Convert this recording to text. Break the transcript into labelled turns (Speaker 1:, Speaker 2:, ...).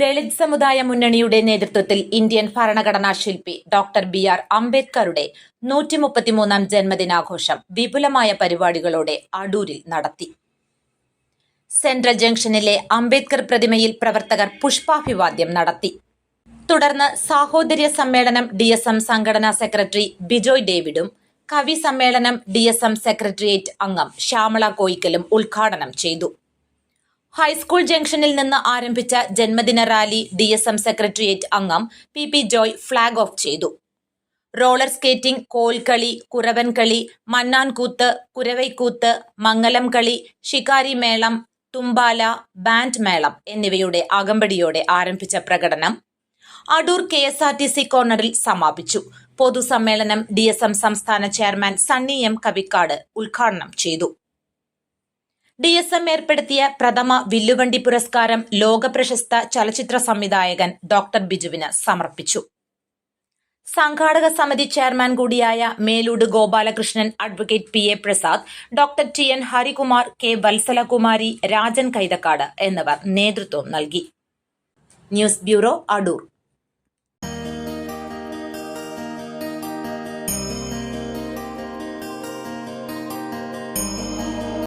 Speaker 1: ദളിത് സമുദായ മുന്നണിയുടെ നേതൃത്വത്തിൽ ഇന്ത്യൻ ഭരണഘടനാ ശില്പി ഡോക്ടർ ബി ആർ അംബേദ്കറുടെ നൂറ്റി മുപ്പത്തിമൂന്നാം ജന്മദിനാഘോഷം വിപുലമായ പരിപാടികളോടെ അടൂരിൽ നടത്തി. സെൻട്രൽ ജംഗ്ഷനിലെ അംബേദ്കർ പ്രതിമയിൽ പ്രവർത്തകർ പുഷ്പാഭിവാദ്യം നടത്തി. തുടർന്ന് സാഹോദര്യ സമ്മേളനം ഡി എസ് എം സംഘടനാ സെക്രട്ടറി ബിജോയ് ഡേവിഡും കവി സമ്മേളനം ഡി എസ് എം സെക്രട്ടേറിയറ്റ് അംഗം ശ്യാമള കോയിക്കലും ഉദ്ഘാടനം ചെയ്തു. ഹൈസ്കൂൾ ജംഗ്ഷനിൽ നിന്ന് ആരംഭിച്ച ജന്മദിന rally D S M secretariat അംഗം P P Joy flag off ചെയ്തു. റോളർ സ്കേറ്റിംഗ് കോൽക്കളി കുരവൻകളി മണ്ണാൻകൂത്ത് കുരവൈക്കൂത്ത് മംഗലം കളി ഷിക്കാരി മേളം തുമ്പാല ബാൻഡ് മേളം എന്നിവയുടെ അകമ്പടിയോടെ ആരംഭിച്ച പ്രകടനം Adoor K S R T C corner സമാപിച്ചു. പൊതുസമ്മേളനം ഡി എസ് എം സംസ്ഥാന ചെയർമാൻ സണ്ണി എം കവിക്കാട് ഉദ്ഘാടനം ചെയ്തു. ഡി എസ് എം ഏർപ്പെടുത്തിയ പ്രഥമ വില്ലുവണ്ടി പുരസ്കാരം ലോകപ്രശസ്ത ചലച്ചിത്ര സംവിധായകൻ ഡോക്ടർ ബിജുവിന് സമർപ്പിച്ചു. സംഘാടക സമിതി ചെയർമാൻ കൂടിയായ Melood Gopalakrishnan advocate P A Prasad doctor T N Harikumar K Valsalakumari Rajan Kaithakkad എന്നിവർ നേതൃത്വം നൽകി. News bureau Adoor.